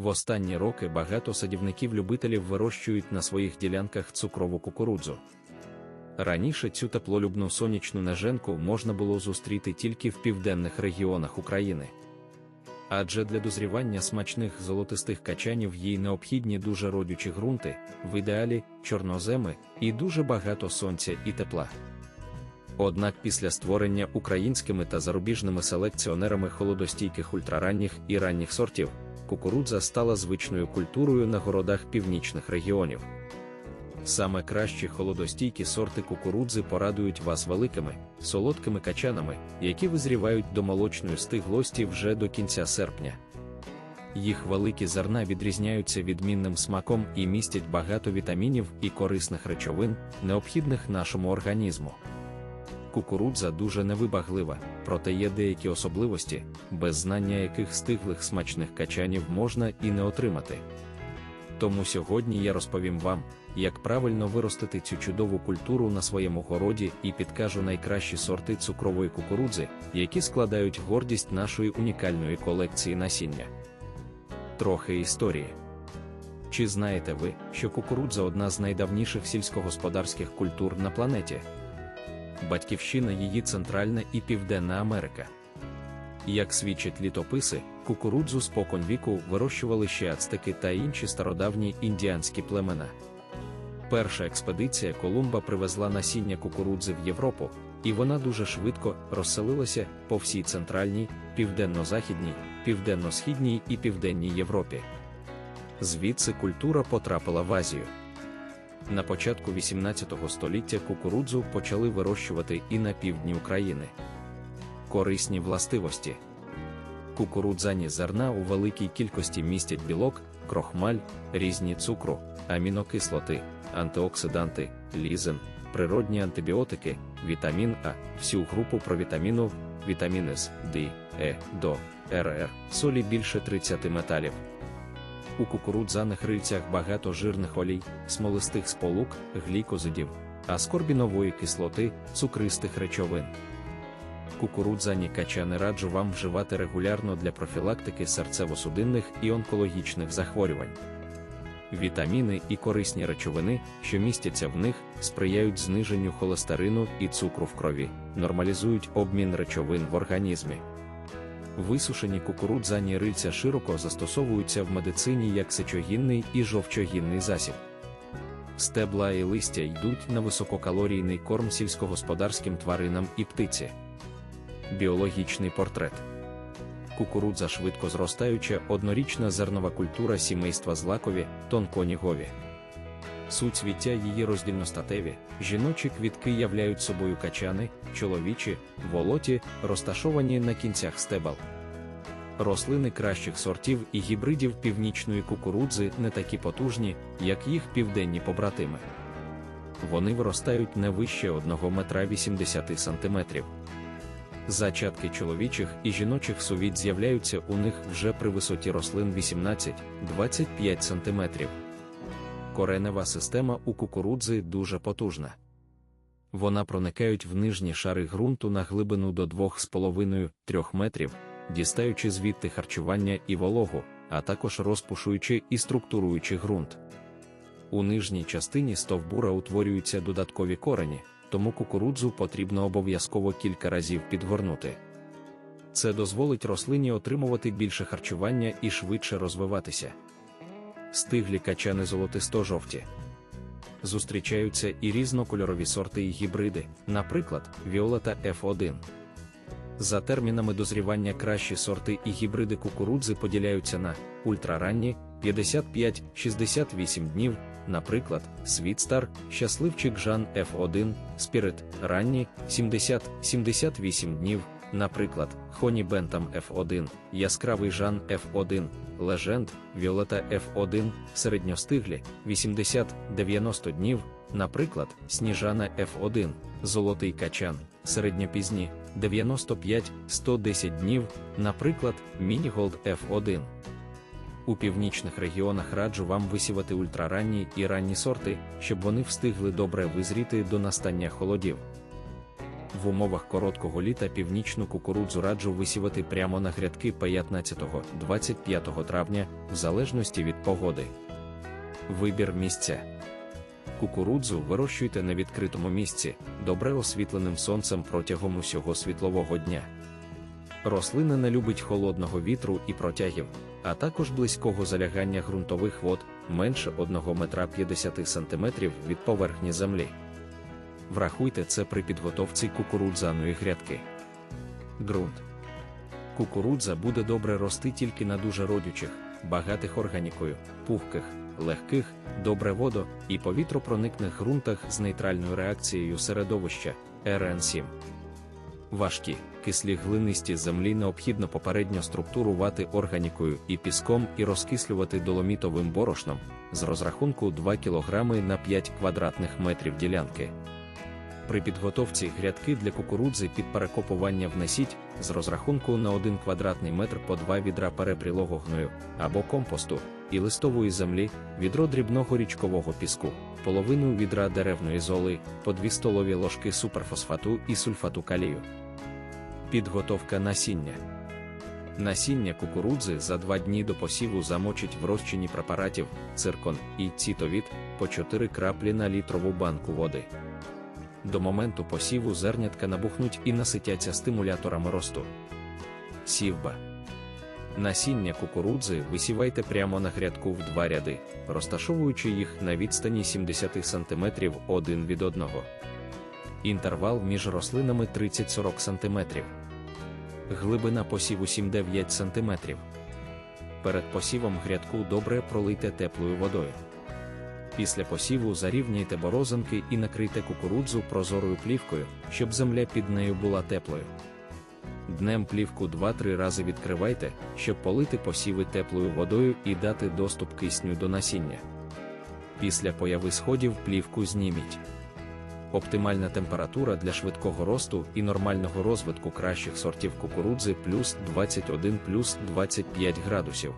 В останні роки багато садівників-любителів вирощують на своїх ділянках цукрову кукурудзу. Раніше цю теплолюбну сонячну неженку можна було зустріти тільки в південних регіонах України. Адже для дозрівання смачних золотистих качанів їй необхідні дуже родючі ґрунти, в ідеалі чорноземи і дуже багато сонця і тепла. Однак після створення українськими та зарубіжними селекціонерами холодостійких ультраранніх і ранніх сортів, кукурудза стала звичною культурою на городах північних регіонів. Саме кращі холодостійкі сорти кукурудзи порадують вас великими, солодкими качанами, які визрівають до молочної стиглості вже до кінця серпня. Їх великі зерна відрізняються відмінним смаком і містять багато вітамінів і корисних речовин, необхідних нашому організму. Кукурудза дуже невибаглива, проте є деякі особливості, без знання яких стиглих смачних качанів можна і не отримати. Тому сьогодні я розповім вам, як правильно виростити цю чудову культуру на своєму городі і підкажу найкращі сорти цукрової кукурудзи, які складають гордість нашої унікальної колекції насіння. Трохи історії. Чи знаєте ви, що кукурудза одна з найдавніших сільськогосподарських культур на планеті? Батьківщина її Центральна і Південна Америка. Як свідчать літописи, кукурудзу спокон віку вирощували ще ацтеки та інші стародавні індіанські племена. Перша експедиція Колумба привезла насіння кукурудзи в Європу, і вона дуже швидко розселилася по всій центральній, південно-західній, південно-східній і південній Європі. Звідси культура потрапила в Азію. На початку 18 століття кукурудзу почали вирощувати і на півдні України. Корисні властивості. Кукурудзані зерна у великій кількості містять білок, крохмаль, різні цукру, амінокислоти, антиоксиданти, лізин, природні антибіотики, вітамін А, всю групу провітаміну, вітаміни С, Д, Е, До, РР, солі більше 30 металів. У кукурудзаних рильцях багато жирних олій, смолистих сполук, глікозидів, аскорбінової кислоти, цукристих речовин. Кукурудзані качани раджу вам вживати регулярно для профілактики серцево-судинних і онкологічних захворювань. Вітаміни і корисні речовини, що містяться в них, сприяють зниженню холестерину і цукру в крові, нормалізують обмін речовин в організмі. Висушені кукурудзані рильця широко застосовуються в медицині як сечогінний і жовчогінний засіб. Стебла і листя йдуть на висококалорійний корм сільськогосподарським тваринам і птиці. Біологічний портрет. Кукурудза швидко зростаюча однорічна зернова культура сімейства злакові, тонконігові. Суцвіття її роздільностатеві, жіночі квітки являють собою качани, чоловічі, волоті, розташовані на кінцях стебел. Рослини кращих сортів і гібридів північної кукурудзи не такі потужні, як їх південні побратими. Вони виростають не вище 1 метра 80 сантиметрів. Зачатки чоловічих і жіночих сувіт з'являються у них вже при висоті рослин 18-25 см. Коренева система у кукурудзи дуже потужна. Вона проникають в нижні шари ґрунту на глибину до 2,5-3 метрів, дістаючи звідти харчування і вологу, а також розпушуючи і структуруючи ґрунт. У нижній частині стовбура утворюються додаткові корені тому кукурудзу потрібно обов'язково кілька разів підгорнути. Це дозволить рослині отримувати більше харчування і швидше розвиватися. Стиглі качани золотисто-жовті. Зустрічаються і різнокольорові сорти і гібриди, наприклад, Віолета F1. За термінами дозрівання кращі сорти і гібриди кукурудзи поділяються на ультраранні 55-68 днів, наприклад, Світстар, щасливчик Жан F1, Спірит, ранні 70-78 днів, наприклад, Хоні Бентам F1, Яскравий Жан F1, Леженд, Віолета F1, середньостиглі 80-90 днів, наприклад, Сніжана F1, Золотий Качан, середньопізні 95-110 днів, наприклад, Мініголд F1. У північних регіонах раджу вам висівати ультраранні і ранні сорти, щоб вони встигли добре визріти до настання холодів. В умовах короткого літа північну кукурудзу раджу висівати прямо на грядки 15-25 травня, в залежності від погоди. Вибір місця. Кукурудзу вирощуйте на відкритому місці, добре освітленим сонцем протягом усього світлового дня. Рослина не любить холодного вітру і протягів, а також близького залягання ґрунтових вод менше 1 метра 50 см від поверхні землі. Врахуйте це при підготовці кукурудзаної грядки. Ґрунт. Кукурудза буде добре рости тільки на дуже родючих, багатих органікою, пухких, легких, добре водо і повітропроникних ґрунтах з нейтральною реакцією середовища РН7. Важкі, кислі глинисті землі необхідно попередньо структурувати органікою і піском і розкислювати доломітовим борошном з розрахунку 2 кг на 5 квадратних метрів ділянки. При підготовці грядки для кукурудзи під перекопування внесіть з розрахунку на 1 квадратний метр по 2 відра перепрілого гною або компосту і листової землі, відро дрібного річкового піску, половину відра деревної золи, по 2 столові ложки суперфосфату і сульфату калію. Підготовка насіння. Насіння кукурудзи за 2 дні до посіву замочить в розчині препаратів, циркон і цітовід по 4 краплі на літрову банку води. До моменту посіву зернятка набухнуть і наситяться стимуляторами росту. Сівба. Насіння кукурудзи висівайте прямо на грядку в два ряди, розташовуючи їх на відстані 70 см один від одного. Інтервал між рослинами 30-40 см. Глибина посіву 7-9 см. Перед посівом грядку добре пролийте теплою водою. Після посіву зарівняйте борозинки і накрийте кукурудзу прозорою плівкою, щоб земля під нею була теплою. Днем плівку 2-3 рази відкривайте, щоб полити посіви теплою водою і дати доступ кисню до насіння. Після появи сходів плівку зніміть. Оптимальна температура для швидкого росту і нормального розвитку кращих сортів кукурудзи плюс 21 плюс 25 градусів.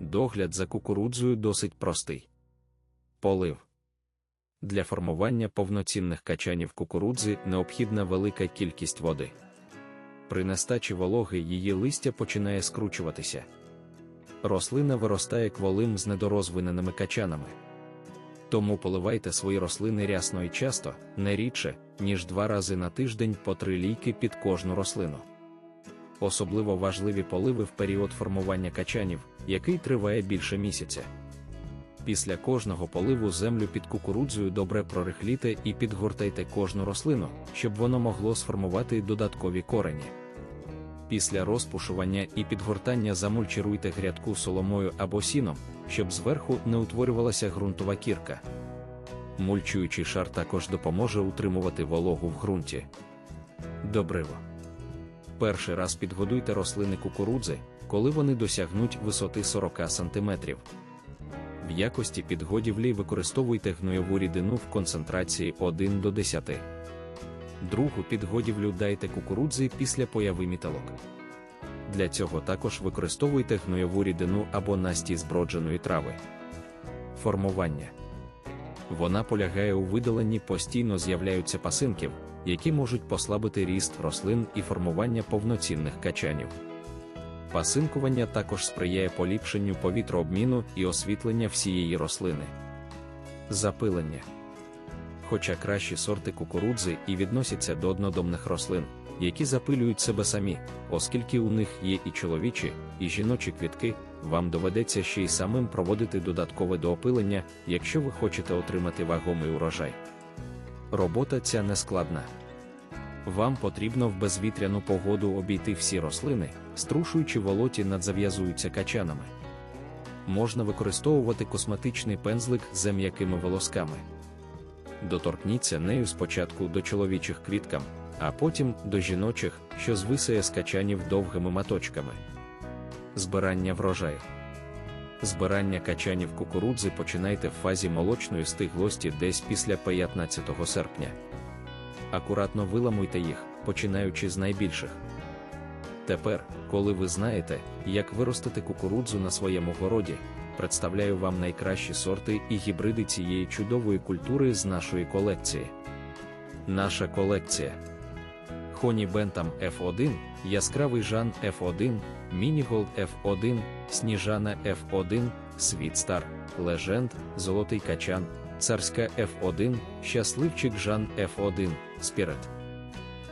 Догляд за кукурудзою досить простий. Полив. Для формування повноцінних качанів кукурудзи необхідна велика кількість води. При нестачі вологи її листя починає скручуватися. Рослина виростає кволим з недорозвиненими качанами. Тому поливайте свої рослини рясно і часто, не рідше, ніж два рази на тиждень по три лійки під кожну рослину. Особливо важливі поливи в період формування качанів, який триває більше місяця. Після кожного поливу землю під кукурудзою добре прорихліте і підгортайте кожну рослину, щоб воно могло сформувати додаткові корені. Після розпушування і підгортання замульчируйте грядку соломою або сіном, щоб зверху не утворювалася ґрунтова кірка. Мульчуючий шар також допоможе утримувати вологу в ґрунті. Добриво. Перший раз підгодуйте рослини кукурудзи, коли вони досягнуть висоти 40 см. В якості підгодівлі використовуйте гнойову рідину в концентрації 1 до 10. Другу підгодівлю дайте кукурудзі після появи міталок. Для цього також використовуйте гнойову рідину або настій збродженої трави. Формування вона полягає у видаленні постійно з'являються пасинків, які можуть послабити ріст рослин і формування повноцінних качанів. Пасинкування також сприяє поліпшенню повітрообміну і освітлення всієї рослини. Запилення. Хоча кращі сорти кукурудзи і відносяться до однодомних рослин, які запилюють себе самі, оскільки у них є і чоловічі, і жіночі квітки, вам доведеться ще й самим проводити додаткове доопилення, якщо ви хочете отримати вагомий урожай. Робота ця не складна. Вам потрібно в безвітряну погоду обійти всі рослини, струшуючи волоті над зав'язуються качанами. Можна використовувати косметичний пензлик з м'якими волосками. Доторкніться нею спочатку до чоловічих квіткам, а потім до жіночих, що звисає з качанів довгими маточками. Збирання врожаю. Збирання качанів кукурудзи починайте в фазі молочної стиглості десь після 15 серпня. Акуратно виламуйте їх, починаючи з найбільших. Тепер, коли ви знаєте, як виростити кукурудзу на своєму городі, представляю вам найкращі сорти і гібриди цієї чудової культури з нашої колекції. Наша колекція. Хоні Бентам F1, Яскравий Жан F1, Мініголд F1, Сніжана F1, Світстар, Леженд, Золотий Качан, Царська F1, Щасливчик Жан F1, Спірет.